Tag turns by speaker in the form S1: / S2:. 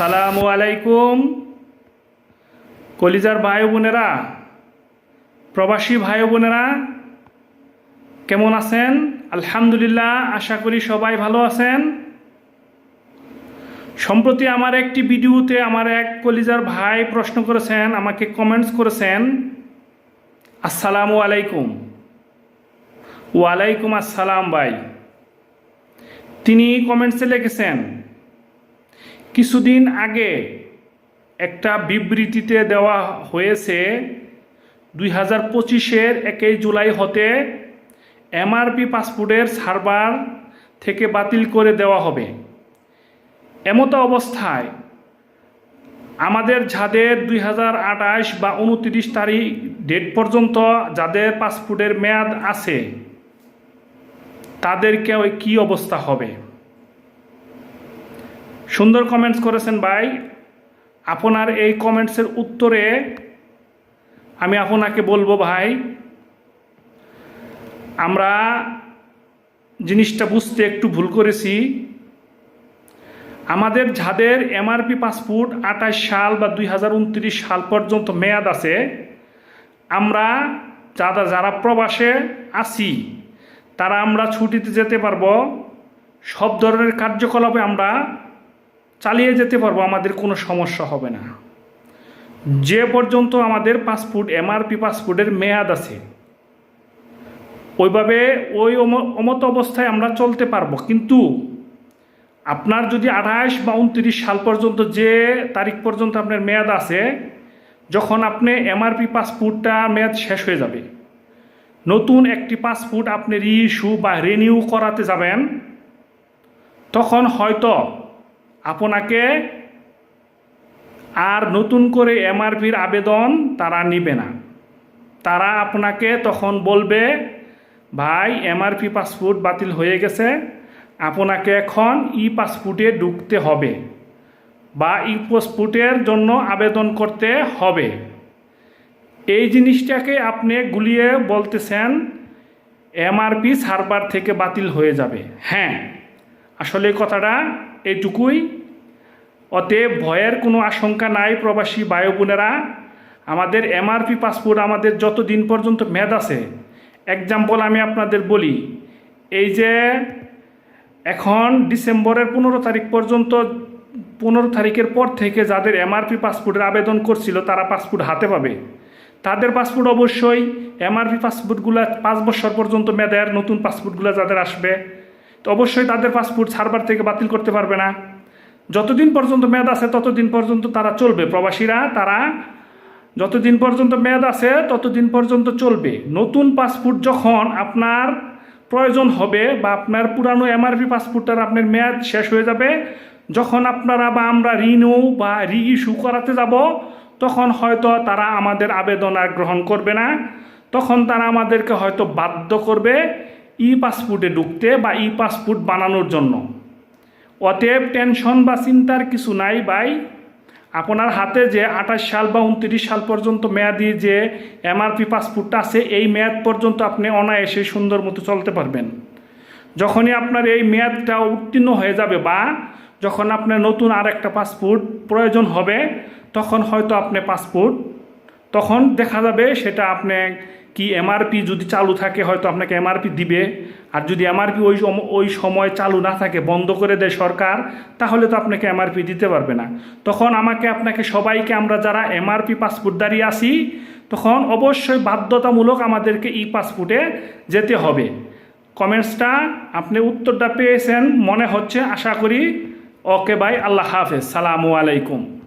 S1: আসসালামু আলাইকুম। কলিজার ভাই বোনেরা, প্রবাসী ভাই বোনেরা, কেমন আছেন? আলহামদুলিল্লাহ, আশা করি সবাই ভালো আছেন। সম্প্রতি আমার একটি ভিডিওতে আমার এক কলিজার ভাই প্রশ্ন করেছেন, আমাকে কমেন্টস করেছেন, আসসালামু আলাইকুম। ওয়ালাইকুম আসসালাম ভাই। তিনি কমেন্টসে লিখেছেন কিছুদিন আগে একটা বিবৃতিতে দেওয়া হয়েছে, দুই হাজার পঁচিশের একই জুলাই হতে এমআরপি পাসপোর্টের সার্ভার থেকে বাতিল করে দেওয়া হবে। এমতো অবস্থায় আমাদের যাদের দুই হাজার আঠাশ বা উনত্রিশ তারিখ ডেট পর্যন্ত যাদের পাসপোর্টের মেয়াদ আছে তাদেরকে ওই কী অবস্থা হবে? সুন্দর কমেন্টস করেছেন ভাই। আপনার এই কমেন্টসের উত্তরে আমি আপনাকে বলব ভাই, আমরা জিনিসটা বুঝতে একটু ভুল করেছি। আমাদের যাদের এমআরপি পাসপোর্ট আঠাশ সাল বা দুই হাজার উনত্রিশ সাল পর্যন্ত মেয়াদ আছে, আমরা যারা যারা প্রবাসে আছি, তারা আমরা ছুটিতে যেতে পারব। সব ধরনের কার্যকলাপে আমরা চালিয়ে যেতে পারব, আমাদের কোনো সমস্যা হবে না। যে পর্যন্ত আমাদের পাসপোর্ট, এমআরপি পাসপোর্টের মেয়াদ আছে, ওইভাবে ওই অমত অবস্থায় আমরা চলতে পারব। কিন্তু আপনার যদি আঠাশ বা উনত্রিশ সাল পর্যন্ত যে তারিখ পর্যন্ত আপনার মেয়াদ আছে, যখন আপনি এমআরপি পাসপোর্টটা মেয়াদ শেষ হয়ে যাবে, নতুন একটি পাসপোর্ট আপনি রিইস্যু বা রিনিউ করাতে যাবেন, তখন হয়তো আপনাকে আর নতুন করে এমআরপির আবেদন তারা নিবে না। তারা আপনাকে তখন বলবে, ভাই, এমআরপি পাসপোর্ট বাতিল হয়ে গেছে। আপনাকে এখন ই পাসপোর্টে ঢুকতে হবে বা ই পাসপোর্টের জন্য আবেদন করতে হবে। এই জিনিসটাকে আপনি গুলিয়ে বলতেছেন, এমআরপি সার্ভার থেকে বাতিল হয়ে যাবে। হ্যাঁ আসলে কথাটা এইটুকুই। অতএব ভয়ের কোনো আশঙ্কা নাই প্রবাসী বায়ু বোনেরা আমাদের এমআরপি পাসপোর্ট আমাদের যত দিন পর্যন্ত মেয়াদ আছে এক্সাম্পল আমি আপনাদের বলি, এই যে এখন ডিসেম্বরের পনেরো তারিখ পর্যন্ত, পনেরো তারিখের পর থেকে যাদের এমআরপি পাসপোর্টের আবেদন করছিল, তারা পাসপোর্ট হাতে পাবে। তাদের পাসপোর্ট অবশ্যই এমআরপি পাসপোর্টগুলো পাঁচ বছর পর্যন্ত মেয়াদের নতুন পাসপোর্টগুলো যাদের আসবে তো অবশ্যই তাদের পাসপোর্ট সার্ভার থেকে বাতিল করতে পারবে না। যতদিন পর্যন্ত মেয়াদ আছে, ততদিন পর্যন্ত তারা চলবে। প্রবাসীরা, তারা যতদিন পর্যন্ত মেয়াদ আছে, ততদিন পর্যন্ত চলবে। নতুন পাসপোর্ট যখন আপনার প্রয়োজন হবে বা আপনার পুরানো এমআরপি পাসপোর্টটার আপনার মেয়াদ শেষ হয়ে যাবে, যখন আপনারা বা আমরা রিনিউ বা রি ইস্যু করাতে যাব, তখন হয়তো তারা আমাদের আবেদন আর গ্রহণ করবে না। তখন তারা আমাদেরকে হয়তো বাধ্য করবে ই পাসপোর্টে ঢুকতে বা ই পাসপোর্ট বানানোর জন্য। অতএব টেনশন বা চিন্তার কিছু নাই ভাই। আপনার হাতে যে আঠাশ সাল বা উনত্রিশ সাল পর্যন্ত মেয়াদি যে এমআরপি পাসপোর্টটা আছে, এই মেয়াদ পর্যন্ত আপনি অনায়াসে সুন্দর মতো চলতে পারবেন। যখনই আপনার এই মেয়াদটা উত্তীর্ণ হয়ে যাবে বা যখন আপনার নতুন আর একটা পাসপোর্ট প্রয়োজন হবে, তখন হয়তো আপনি পাসপোর্ট, তখন দেখা যাবে সেটা আপনি কি এমআরপি যদি চালু থাকে, হয়তো আপনাকে এমআরপি দিবে। আর যদি এমআরপি ওই ওই সময় চালু না থাকে, বন্ধ করে দেয় সরকার, তাহলে তো আপনাকে এমআরপি দিতে পারবে না। তখন আমাকে, আপনাকে সবাইকে, আমরা যারা এমআরপি পাসপোর্ট দাঁড়িয়ে আসি তখন অবশ্যই বাধ্যতামূলক আমাদেরকে ই পাসপোর্টে যেতে হবে। কমেন্টসটা, আপনি উত্তরটা পেয়েছেন, মনে হচ্ছে, আশা করি। ওকে, বাই, আল্লাহ হাফেজ। সালামু আলাইকুম।